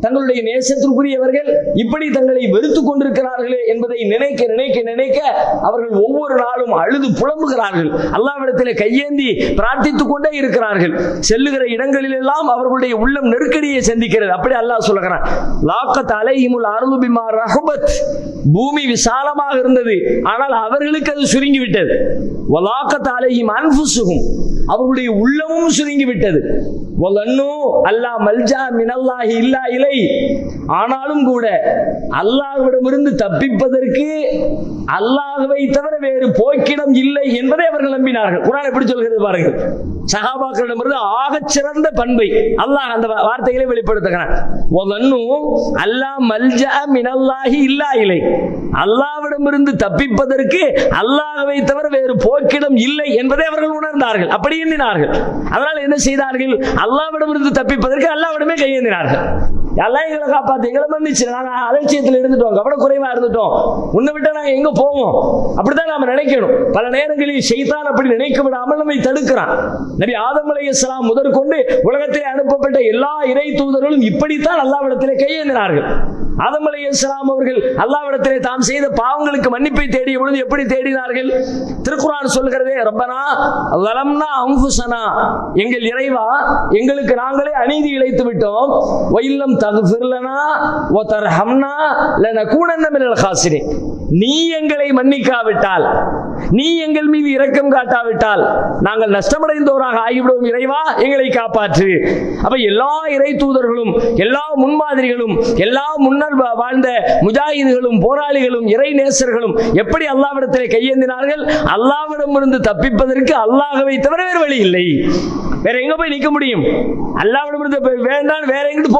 தங்களுடைய நேசத்திற்குரியவர்கள் இப்படி தங்களை வெறுத்துக் கொண்டிருக்கிறார்களே என்பதை நினைக்க நினைக்க நினைக்க அவர்கள் ஒவ்வொரு நாளும் அழுது புலம்புகிறார்கள். அல்லாவிடத்தில் கையேந்தி பிரார்த்தித்துக் கொண்டே இருக்கிறார்கள். செல்லுகிற இடங்களில் எல்லாம் அவர்களுடைய உள்ளம் நெருக்கடியை சந்திக்கிறது. அப்படி அல்லாஹ் சொல்லுகிறான் லாக்கத் அலைஹிமுல் அருள்பிமா ரஹபத். பூமி விசாலமாக இருந்தது ஆனால் அவர்களுக்கு அது சுருங்கி விட்டது அலைஹிம் அன்புசுகும் அவருடைய உள்ளமும் சுருங்கி விட்டது அல்லா அல்லாஹ் மல்ஜா மினல்லாஹி இல்லா இலை. ஆனாலும் கூட அல்லாஹ்விடமிருந்து தப்பிப்பதற்கு அல்லாஹுவை தவிர வேறு போக்கிடம் இல்லை என்பதை அவர்கள் நம்பினார்கள். குரான் எப்படி சொல்கிறது பாருங்கள். சகாபாக்களிடமிருந்து ஆகச் சிறந்த பண்பை அல்லாஹ் அந்த வார்த்தைகளை வெளிப்படுத்துகிறான். வலன்னு அல்லாஹ் மல்ஜா மினல்லாஹி இல்லா இலை. அல்லாவிடமிருந்து தப்பிப்பதற்கு அல்லாஹ்வை தவிர வேறு போக்கிடம் இல்லை என்பதை அவர்கள் உணர்ந்தார்கள். அப்படி எண்ணினார்கள் அதனால் என்ன செய்தார்கள்? அல்லாவிடமிருந்து தப்பிப்பதற்கு அல்லாவிடமே கையேந்தினார்கள் எல்லாம் எங்களை காப்பாத்து எங்களை மன்னிச்சு நாங்க அலட்சியத்தில் இருந்துட்டோம் கவனக்குறைவா இருந்துட்டோம். உன்னை விட்டா நாங்க எங்க போவோம்? அப்படித்தான் நாம நினைக்கணும். பல நேரங்களில் செய்தான் அப்படி நினைக்க விடாமல் நம்மை தடுக்கிறான். நபி ஆதம் அலைஹிஸ்ஸலாம் முதற்கொண்டு உலகத்திலே அனுப்பப்பட்ட எல்லா இறை தூதர்களும் இப்படித்தான் அல்லாவிடத்திலே கையேந்தினார்கள். ஆதம் அலைஹிஸ்ஸலாம் அவர்கள் அல்லாவிடத்திலே தாம் செய்த பாவங்களுக்கு மன்னிப்பை தேடிய பொழுது எப்படி தேடினார்கள்? திருக்குறான் சொல்கிறதே ரப்பனா வலம்னா அம்புசனா எங்கள் இறைவா எங்களுக்கு நாங்களே அநீதி இழைத்து விட்டோம். வயில்லம் தகுஃபிர்லனா ஓ தர்ஹம்னா லன மினல் காசினி நீ எங்களை மன்னிக்காவிட்டால் நீ எங்கள் மீது இரக்கம் காட்டாவிட்டால் நாங்கள் நஷ்டமடைந்தோராக ஆகிவிடுவோம் இறைவா எங்களை காப்பாற்று. அப்ப எல்லா இறை தூதர்களும் எல்லா முன்மாதிரிகளும் எல்லா முன்னர் வா- வாழ்ந்த முஜாஹிதுகளும் போராளிகளும் இறை நேசர்களும் எப்படி அல்லாவிடத்திலே கையேந்தினார்கள்? அல்லாவிடமிருந்து தப்பிப்பதற்கு அல்லாஹவை தவிர வேறு வழி இல்லை. வேற எங்க போய் நிக்க முடியும்? அல்லாவிடமிருந்து வேண்டாம் வேற எங்கிட்டு